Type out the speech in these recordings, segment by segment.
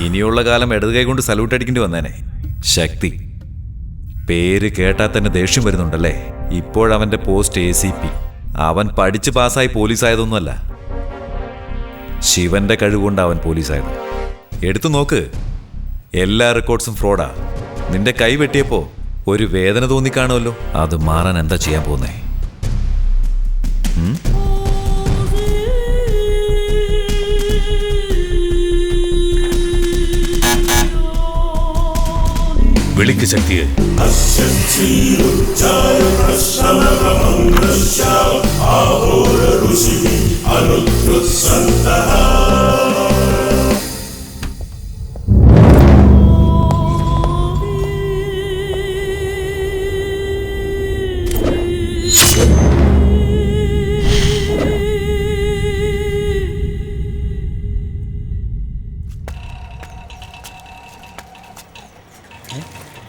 ഇനിയുള്ള കാലം ഇടത് കൈ കൊണ്ട് സല്യൂട്ട് അടിക്കേണ്ടി വന്നേനെ. ശക്തി. പേര് കേട്ടാൽ തന്നെ ദേഷ്യം വരുന്നുണ്ടല്ലേ? ഇപ്പോഴവന്റെ പോസ്റ്റ് എ സി പി അവൻ പഠിച്ച് പാസ്സായി പോലീസായതൊന്നുമല്ല. ശിവന്റെ കഴിവുകൊണ്ട് അവൻ പോലീസായത്. എടുത്തു നോക്ക്. എല്ലാ റെക്കോർഡ്സും ഫ്രോഡാ നിന്റെ കൈ വെട്ടിയപ്പോ ഒരു വേദന തോന്നിക്കാണുമല്ലോ അത് മാറാൻ എന്താ ചെയ്യാൻ പോകുന്നേ വിളിക്ക് ശക്തിയെ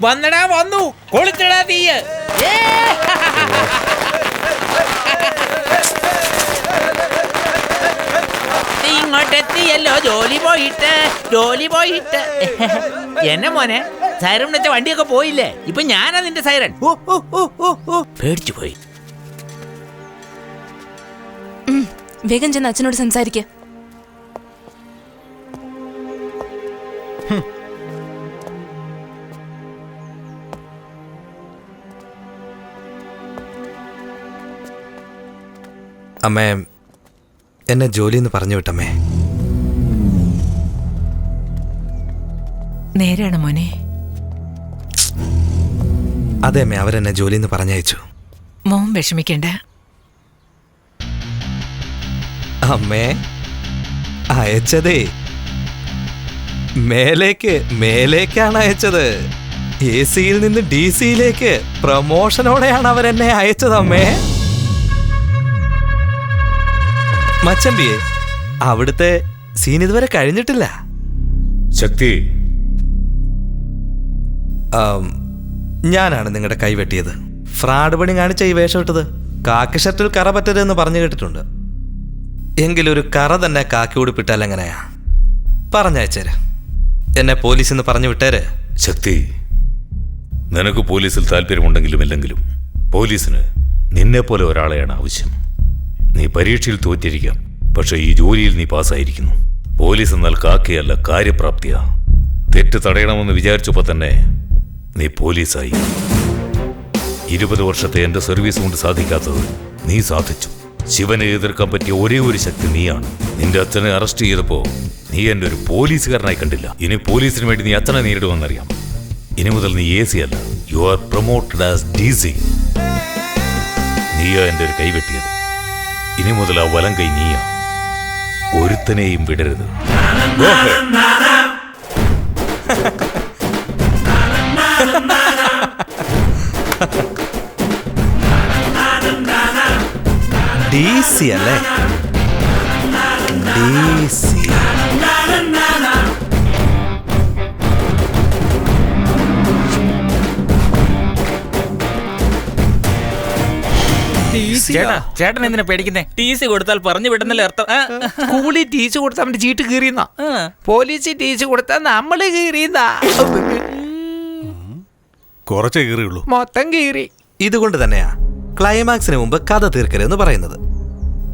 വന്നടാ വന്നു. കൊളുത്തടാ തീയ്. ഇങ്ങോട്ടെത്തിയല്ലോ ജോലി പോയിട്ട് ജോലി പോയിട്ട്. എന്നെ മോനെ സൈറൻ വെച്ച വണ്ടിയൊക്കെ പോയില്ലേ? ഇപ്പൊ ഞാനാ നിന്റെ ഓ പേടിച്ചു പോയി. വേഗം ചെന്ന് അച്ഛനോട് സംസാരിക്ക. അമ്മേ എന്നെ ജോലിന്ന് പറഞ്ഞു വിട്ടമ്മേ. നേരാണ് മോനെ. അതെ അമ്മേ അവരെന്നെ ജോലിന്ന് പറഞ്ഞയച്ചു. മോൻ വിഷമിക്കണ്ട. അമ്മേ അയച്ചതേ. മേലേക്ക് മേലേക്കാണ് അയച്ചത്. എ സിയിൽ നിന്ന് ഡി സിയിലേക്ക് പ്രമോഷനോടെയാണ് അവരെന്നെ അയച്ചത് അമ്മേ. മച്ചമ്പിയെ അവിടുത്തെ സീൻ ഇതുവരെ കഴിഞ്ഞിട്ടില്ല. ശക്തി. ഞാനാണ് നിങ്ങളുടെ കൈ വെട്ടിയത് ഫ്രാഡ് പണി കാണിച്ച ഈ വേഷം ഇട്ടത് കാക്കി ഷർട്ടിൽ കറ പറ്റരുതെന്ന് പറഞ്ഞു കേട്ടിട്ടുണ്ട്. എങ്കിലൊരു കറ തന്നെ കാക്കി ഉടുപ്പിട്ടാൽ എങ്ങനെയാ? പറഞ്ഞയച്ചേര്. എന്നെ പോലീസിന്ന് പറഞ്ഞു വിട്ടേര്. ശക്തി നിനക്ക് പോലീസിൽ താല്പര്യമുണ്ടെങ്കിലും ഇല്ലെങ്കിലും പോലീസിന് നിന്നെ പോലെ ഒരാളെയാണ് ആവശ്യം. നീ പരീക്ഷയിൽ തോറ്റിരിക്കാം. പക്ഷെ ഈ ജോലിയിൽ നീ പാസ്സായിരിക്കുന്നു. പോലീസ് എന്നാൽ കാക്കയല്ല കാര്യപ്രാപ്തിയാ. തെറ്റ് തടയണമെന്ന് വിചാരിച്ചപ്പോൾ തന്നെ നീ പോലീസായി. ഇരുപത് വർഷത്തെ എന്റെ സർവീസ് കൊണ്ട് സാധിക്കാത്തത് നീ സാധിച്ചു. ശിവനെ എതിർക്കാൻ പറ്റിയ ഒരേ ഒരു ശക്തി നീയാണ്. നിന്റെ അച്ഛനെ അറസ്റ്റ് ചെയ്തപ്പോ നീ എന്റെ ഒരു പോലീസുകാരനായി കണ്ടില്ല. ഇനി പോലീസിന് വേണ്ടി നീ അച്ഛനെ നേരിടുമെന്നറിയാം. ഇനി മുതൽ നീ എ സി അല്ല you are promoted as D C. നീയാ എന്റെ ഒരു കൈവെട്ടിയത്. ഇനി മുതൽ ആ വലം കൈ നീയാ ഒരുത്തനെയും വിടരുത് Go ahead. ഡി സി അല്ലേ? D C. ചേട്ടാ ചേട്ടൻ എന്തിനാ പേടിക്കുന്നേ? ടി കൊടുത്താൽ പറഞ്ഞു വിടുന്നല്ലേ അർത്ഥം. കൂളി ടീച്ച് കൊടുത്താൽ അവന്റെ ചീട്ട് കീറിയെന്നാ. പോലീസ് ടീച്ച് കൊടുത്താൽ നമ്മൾ കീറിയെന്നാ. കുറച്ചേ കീറിയുള്ളൂ. മൊത്തം കീറി. ഇതുകൊണ്ട് തന്നെയാ ക്ലൈമാക്സിന് മുമ്പ് കഥ തീർക്കരുതെന്ന് പറയുന്നത്.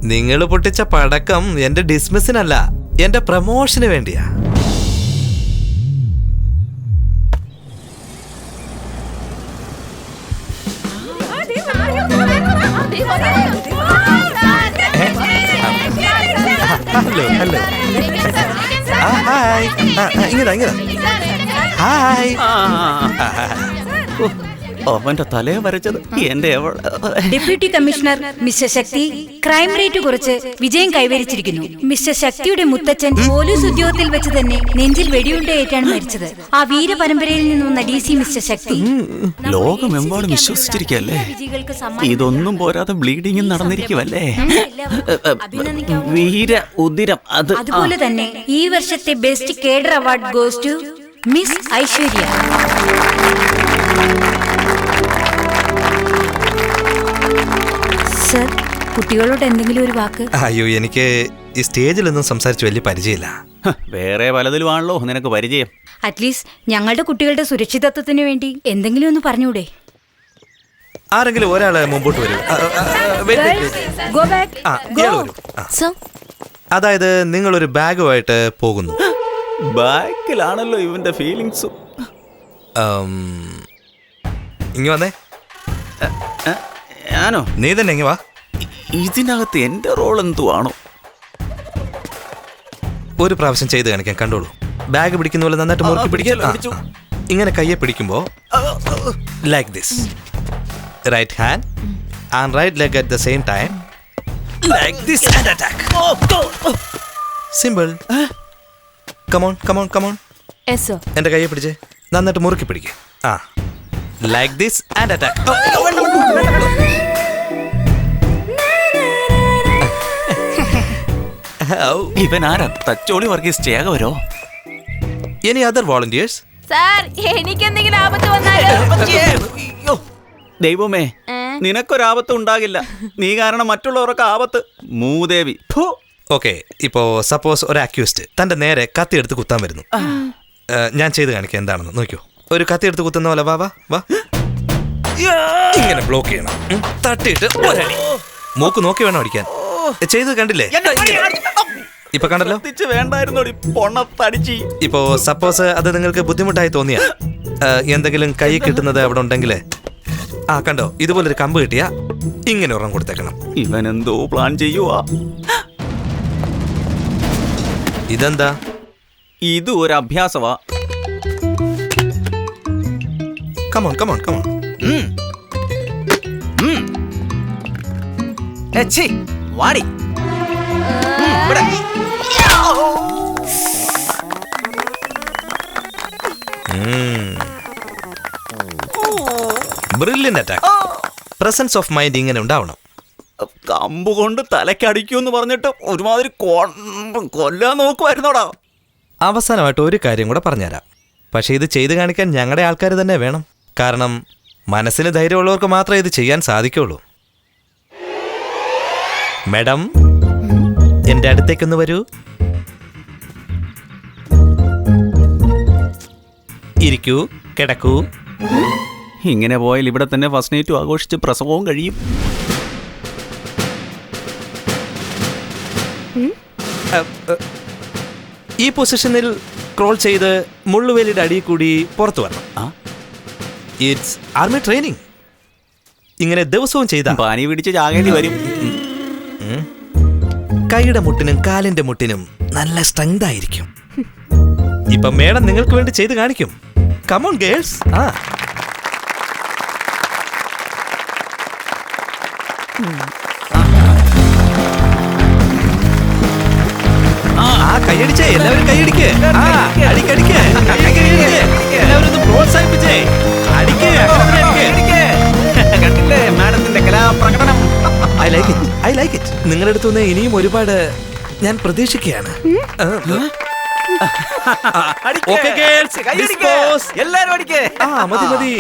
നിങ്ങൾ പൊട്ടിച്ച പടക്കം എന്റെ ഡിസ്മിസിനല്ല എന്റെ പ്രമോഷന് വേണ്ടിയാ. ഹലോ ഹലോ ആ ഹായ് ഇങ്ങതാ ഇങ്ങതാ ഹായ് അവന്റെ തലയെ വരച്ചത് എന്റെ deputy commissioner mister Shakthi crime rate കുറച്ച് വിജയം കൈവരിച്ചിരിക്കുന്നു. മിസ്റ്റർ ശക്തിയുടെ മുത്തച്ഛൻ പോലീസ് ഉദ്യോഗത്തിൽ വെച്ച് തന്നെ നെഞ്ചിൽ വെടിയുണ്ടയേറ്റാണ് മരിച്ചത്. ആ വീരപരമ്പരയിൽ നിന്ന് വന്ന ഡി സി മിസ്റ്റർ ശക്തി ലോകമെമ്പാടും വിശ്വസിച്ചിരിക്കല്ലേ ഇതൊന്നും പോരാതെ ബ്ലീഡിംഗും നടന്നിരിക്കുമല്ലേ വീര ഉദിരം അത് അതുപോലെ തന്നെ ഈ വർഷത്തെ best cadre award goes to miss Aishwarya sir കുട്ടികളോട് എന്തെങ്കിലും ഒരു വാക്ക്? അയ്യോ എനിക്ക് ഈ സ്റ്റേജിലൊന്നും സംസാരിച്ച് വലിയ പരിചയമില്ല. ഹ, വേറെ പലതിലുമാണല്ലോ നിനക്ക് പരിചയം. അറ്റ്ലീസ്റ്റ് ഞങ്ങളുടെ കുട്ടികളുടെ സുരക്ഷിതത്വത്തിന് വേണ്ടി എന്തെങ്കിലും ഒന്ന് പറഞ്ഞൂടെ ആരെങ്കിലും ഒരാൾ മുമ്പോട്ട് വരൂ. ആ, ആ, ആ, wait, wait, wait. Go back ആ ഇയാൾ വരൂ. ആ. സർ അതായത് നിങ്ങളൊരു ബാഗുമായിട്ട് പോകുന്നു. ബാക്കിലാണല്ലോ ഇവന്റെ ഫീലിങ്സും ഉം, ഇങ്ങ് വന്നേ. ഞാനോ? നീ തന്നെ ഇങ്ങ് വാ. ഇതിനകത്ത് എന്റെ റോൾ എന്തുവാണോ? ഒരു പ്രാവശ്യം ചെയ്ത് കാണിക്കാൻ കണ്ടോളൂ. ബാഗ് പിടിക്കുന്ന പോലെ നന്നായിട്ട് മുറുക്കി പിടിക്കാൻ ഇങ്ങനെ കയ്യെ പിടിക്കുമ്പോ like this right hand and right leg at the same time like this and attack simple come on come on come on എന്റെ കയ്യെ പിടിച്ച്. നന്നായിട്ട് മുറുക്കി പിടിക്കുക ആ. ലൈക്ക് ദിസ് ആൻഡ് അറ്റാക്ക് ഇവൻ ആരാ? തച്ചോളി വർഗീസ് ചേകവരോ? എനി അതർ വോളണ്ടിയേഴ്സ് സാർ എനിക്ക് എന്തെങ്കിലും ആപത്ത് വന്നാലോ? ദൈവമേ നിനക്കൊരാപത്ത് ഉണ്ടാകില്ല. നീ കാരണം മറ്റുള്ളവർക്ക് ആപത്ത്. മൂദേവി. ഓക്കെ ഇപ്പോ സപ്പോസ് ഒരു അക്യൂസ്റ്റ് തന്റെ നേരെ കത്തി എടുത്ത് കുത്താൻ വരുന്നു. ഞാൻ ചെയ്ത് കാണിക്കാം എന്താണെന്ന്. നോക്കിയോ ഒരു കത്തി എടുത്ത് കുത്തുന്ന പോലെ വാ വാ വാ. ഇങ്ങനെ ബ്ലോക്ക് ചെയ്യണം. തട്ടിയിട്ട് ഒരടി. മൂക്ക് നോക്കി വേണം അടിക്കാൻ. ചെയ്ത് കണ്ടില്ലേ? ഇപ്പൊ കണ്ടല്ലോ? വേണ്ടായിരുന്നു വേണ്ടായിരുന്നോടി പൊണ്ണത്തടിച്ചി ഇപ്പോ സപ്പോസ് അത് നിങ്ങൾക്ക് ബുദ്ധിമുട്ടായി തോന്നിയ. എന്തെങ്കിലും കൈ കിട്ടുന്നത് അവിടെ ഉണ്ടെങ്കിൽ ആ കണ്ടോ? ഇതുപോലൊരു കമ്പ് കിട്ടിയ ഇങ്ങനെ ഒരെണ്ണം കൊടുത്തേക്കണം. ഇവൻ എന്തോ പ്ലാൻ ചെയ്യുവാ. ഇതെന്താ? ഇത് ഒരു അഭ്യാസവാ. Come on come on come on വാടി. Brilliant attack presence of mind ഇങ്ങനെ ഉണ്ടാവണം. കമ്പ് കൊണ്ട് തലക്കടിക്കൂന്ന് പറഞ്ഞിട്ട് ഒരുമാതിരി കൊല്ലാൻ നോക്കുമായിരുന്നോടാ അവസാനമായിട്ട് ഒരു കാര്യം കൂടെ പറഞ്ഞുതരാം. പക്ഷേ ഇത് ചെയ്തു കാണിക്കാൻ ഞങ്ങളുടെ ആൾക്കാർ തന്നെ വേണം. കാരണം മനസ്സിന് ധൈര്യമുള്ളവർക്ക് മാത്രമേ ഇത് ചെയ്യാൻ സാധിക്കുള്ളൂ. മാഡം എന്റെ അടുത്തേക്കൊന്ന് വരൂ. ഇരിക്കൂ കിടക്കൂ. ഇങ്ങനെ പോയാൽ ഇവിടെ തന്നെ ഫസ്റ്റ് നൈറ്റും ആഘോഷിച്ച് പ്രസവവും കഴിയും. ഈ പൊസിഷനിൽ ക്രോൾ ചെയ്ത് മുള്ളുവേലിയുടെ അടിയിൽ കൂടി പുറത്തു വരണം? ഇറ്റ്സ് ആർമി ട്രെയിനിങ് ഇങ്ങനെ ദിവസവും ചെയ്താൽ പാനി പിടിച്ച് ചാകേണ്ടി വരും. കൈയുടെ മുട്ടിനും കാലിന്റെ മുട്ടിനും നല്ല സ്ട്രെങ്ത് ആയിരിക്കും. ഇപ്പൊ മേഡം നിങ്ങൾക്ക് വേണ്ടി ചെയ്ത് കാണിക്കും. കമോൺ ഗേൾസ് ആ. ആ ലൈക്ക് ഇറ്റ് നിങ്ങളുടെ അടുത്തുനിന്ന് ഇനിയും ഒരുപാട് ഞാൻ പ്രതീക്ഷിക്കുകയാണ്. എല്ലാരും അടിക്കേ. ആ മതി മതി.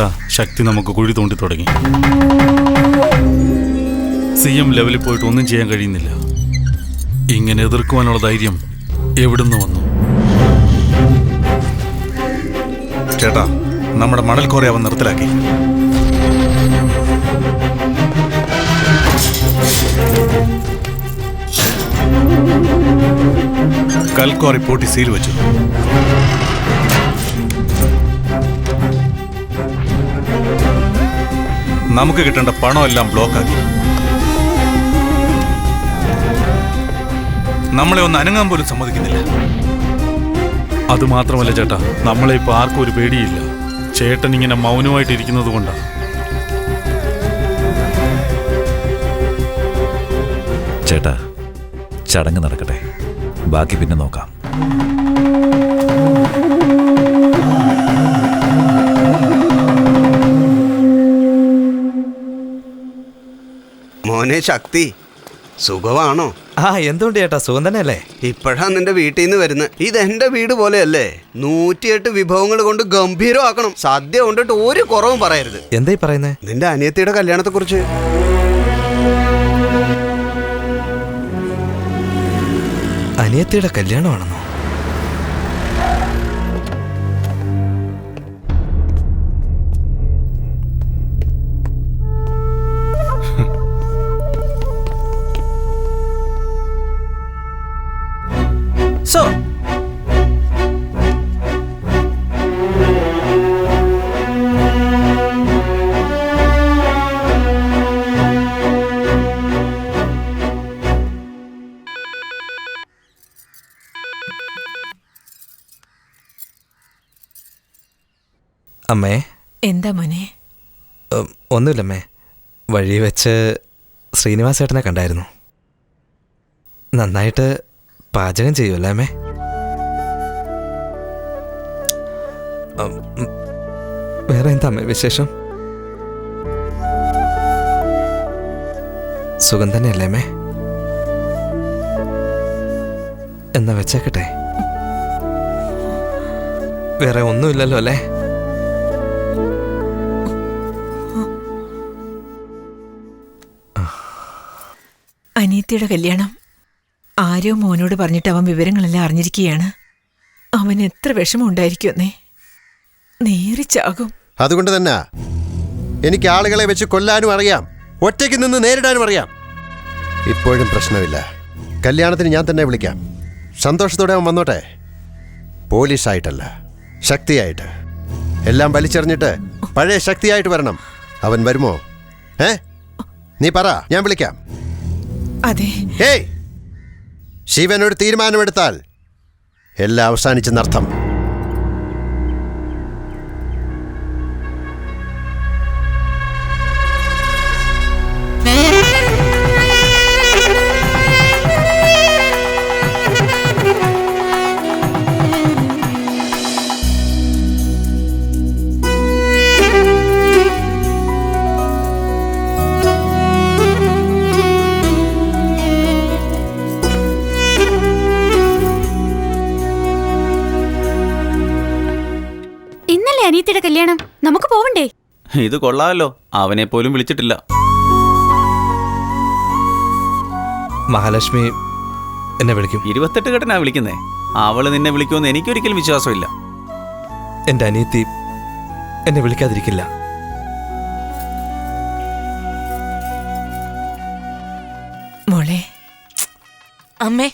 ചേട്ടാ ശക്തി നമുക്ക് കുഴി തോണ്ടി തുടങ്ങി. സി എം ലെവലിൽ പോയിട്ട് ഒന്നും ചെയ്യാൻ കഴിയുന്നില്ല. ഇങ്ങനെ എതിർക്കുവാനുള്ള ധൈര്യം എവിടുന്ന് വന്നു? ചേട്ടാ നമ്മുടെ മണൽ കോറി അവൻ നിർത്തലാക്കി. കൽക്കോറി പൂട്ടി സീൽ വെച്ചു. നമുക്ക് കിട്ടേണ്ട പണമെല്ലാം ബ്ലോക്കാക്കി നമ്മളെ ഒന്ന് അനങ്ങാൻ പോലും സമ്മതിക്കുന്നില്ല. അത് മാത്രമല്ല ചേട്ടാ നമ്മളെ ഇപ്പൊ ആർക്കും ഒരു പേടിയില്ല. ചേട്ടൻ ഇങ്ങനെ മൗനമായിട്ട് ഇരിക്കുന്നത് കൊണ്ടാണ് ചേട്ടാ ചടങ്ങ് നടക്കട്ടെ. ബാക്കി പിന്നെ നോക്കാം. മോനെ ശക്തി. സുഖമാണോ? ആ എന്തുകൊണ്ട് ചേട്ടാ? സുഖം തന്നെയല്ലേ? ഇപ്പോഴാ നിന്റെ വീട്ടിൽ നിന്ന് വരുന്നത് ഇത് എന്റെ വീട് പോലെയല്ലേ? നൂറ്റിയെട്ട് വിഭവങ്ങൾ കൊണ്ട് ഗംഭീരമാക്കണം. സദ്യ കൊണ്ടിട്ട് ഒരു കുറവും പറയരുത്. എന്തായി പറയുന്നേ? നിന്റെ അനിയത്തിയുടെ കല്യാണത്തെ കുറിച്ച് അനിയത്തിയുടെ കല്യാണമാണെന്നോ? അമ്മേ. എന്താ മോനെ? ഒന്നുമില്ലമ്മേ വഴി വെച്ച് ശ്രീനിവാസ് ചേട്ടനെ കണ്ടായിരുന്നു. നന്നായിട്ട് പാചകം ചെയ്യുമല്ലേ അമ്മേ? വേറെ എന്താ അമ്മേ വിശേഷം? സുഖം തന്നെയല്ലേ അമ്മേ? എന്നാ വെച്ചേക്കട്ടെ. വേറെ ഒന്നുമില്ലല്ലോ അല്ലേ? അനിയത്തിയുടെ കല്യാണം. ആരോ മോനോട് പറഞ്ഞിട്ട് അവൻ വിവരങ്ങളെല്ലാം അറിഞ്ഞിരിക്കുകയാണ്. അവൻ എത്ര വിഷമം ഉണ്ടായിരിക്കുമെന്നേ നേരിച്ചാകും അതുകൊണ്ട് തന്നെ എനിക്ക് ആളുകളെ വെച്ച് കൊല്ലാനും അറിയാം. ഒറ്റയ്ക്ക് നിന്ന് നേരിടാനും അറിയാം. ഇപ്പോഴും പ്രശ്നമില്ല. കല്യാണത്തിന് ഞാൻ തന്നെ വിളിക്കാം. സന്തോഷത്തോടെ അവൻ വന്നോട്ടെ. പോലീസായിട്ടല്ല ശക്തിയായിട്ട്. എല്ലാം വലിച്ചെറിഞ്ഞിട്ട് പഴയ ശക്തിയായിട്ട് വരണം. അവൻ വരുമോ? ഏ? നീ പറ ഞാൻ വിളിക്കാം. അതെ. ശിവൻ ഒരു തീരുമാനമെടുത്താൽ എല്ലാം അവസാനിച്ചെന്നർത്ഥം. അനിയത്തിയുടെ കല്യാണം. നമുക്ക് പോവണ്ടേ? ഇത് കൊള്ളാമല്ലോ. അവനെ പോലും വിളിച്ചിട്ടില്ല. മഹാലക്ഷ്മി എന്നെ വിളിക്കും. ഇരുപത്തെട്ട് കെട്ടനാ വിളിക്കുന്നേ. അവൾ നിന്നെ വിളിക്കുമെന്ന് എനിക്കൊരിക്കലും വിശ്വാസമില്ല. എന്റെ അനിയത്തി എന്നെ വിളിക്കാതിരിക്കില്ല. മോളെ അമ്മേ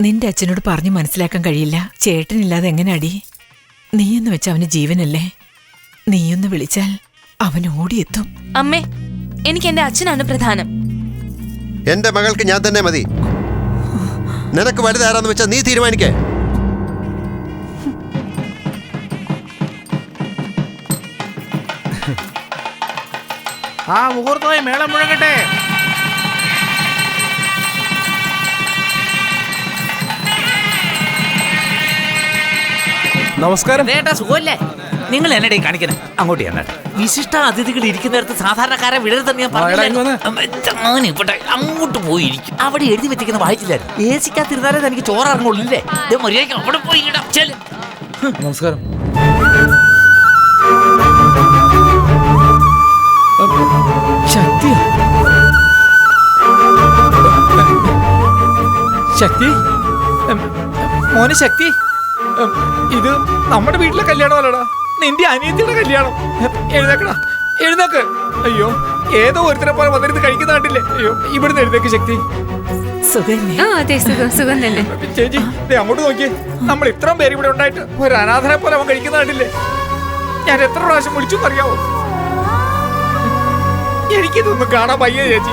നിന്റെ അച്ഛനോട് പറഞ്ഞു മനസ്സിലാക്കാൻ കഴിയില്ല. ചേട്ടനില്ലാതെ എങ്ങനെ അടി നീയെന്ന് വെച്ച അവന് ജീവനല്ലേ? നീയൊന്ന് വിളിച്ചാൽ അവൻ ഓടിയെത്തും. അമ്മേ എനിക്ക് എന്റെ അച്ഛനാണ് പ്രധാനം. എന്റെ മകൾക്ക് ഞാൻ തന്നെ മതി. നിനക്ക് വലുതാരാന്ന് വെച്ചാൽ നീ തീരുമാനിക്കേ. ആ മുഹൂർത്തമായി മേളം മുഴങ്ങട്ടെ. നമസ്കാരം. സുഖമല്ലേ നിങ്ങൾ എന്നടേ കാണിക്കുന്നത് അങ്ങോട്ട് എന്നാ വിശിഷ്ട അതിഥികൾ ഇരിക്കുന്നിടത്ത് സാധാരണക്കാരെ വിടരുതെന്ന് ഞാൻ പറഞ്ഞു ഇവിടെ അങ്ങോട്ട് പോയിരിക്കും അവിടെ എഴുതി വെച്ചിരിക്കുന്ന വായിച്ചില്ലായിരുന്നു. എ സിക്കകത്തിരുന്നാലേ എനിക്ക് ചോറ് ഇറങ്ങുള്ളൂ ദേ മര്യാദയ്ക്ക് അവിടെ പോയി നമസ്കാരം. ശക്തി ശക്തി? മോനെ ശക്തി. ഇത് നമ്മുടെ വീട്ടിലെ കല്യാണമല്ലടാ. നിന്റെ അനിയത്തിയുടെ കല്യാണം. എഴുന്നേക്കടാ എഴുന്നേക്ക്. അയ്യോ ഏതോ ഒരുത്തരെ പോലെ വന്നിരുന്ന് കഴിക്കുന്ന കണ്ടില്ലേ? അയ്യോ ഇവിടുന്ന് എഴുന്നേക്ക് ശക്തി. ആ അതെ സുഖം സുഖം തന്നെ ചേച്ചി ദേ അങ്ങോട്ട് നോക്കിയേ. നമ്മൾ ഇത്രയും പേര് ഇവിടെ ഉണ്ടായിട്ട് ഒരു അനാഥനെ പോലെ അവൻ കഴിക്കുന്ന കണ്ടില്ലേ? ഞാൻ എത്ര പ്രാവശ്യം വിളിച്ചു പറയാമോ എനിക്കിതൊന്നും കാണാൻ പയ്യ ചേച്ചി.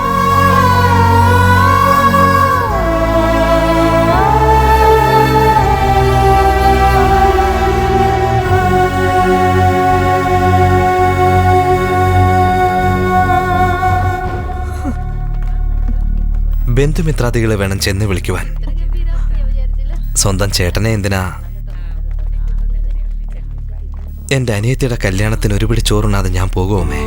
ബന്ധുമിത്രാദികളെ വേണം ചെന്ന് വിളിക്കുവാൻ. സ്വന്തം ചേട്ടനെ എന്തിനാ? എന്റെ അനിയത്തിയുടെ കല്യാണത്തിന് ഒരുപിടി ചോറുണ്ണാതെ ഞാൻ പോകുമേ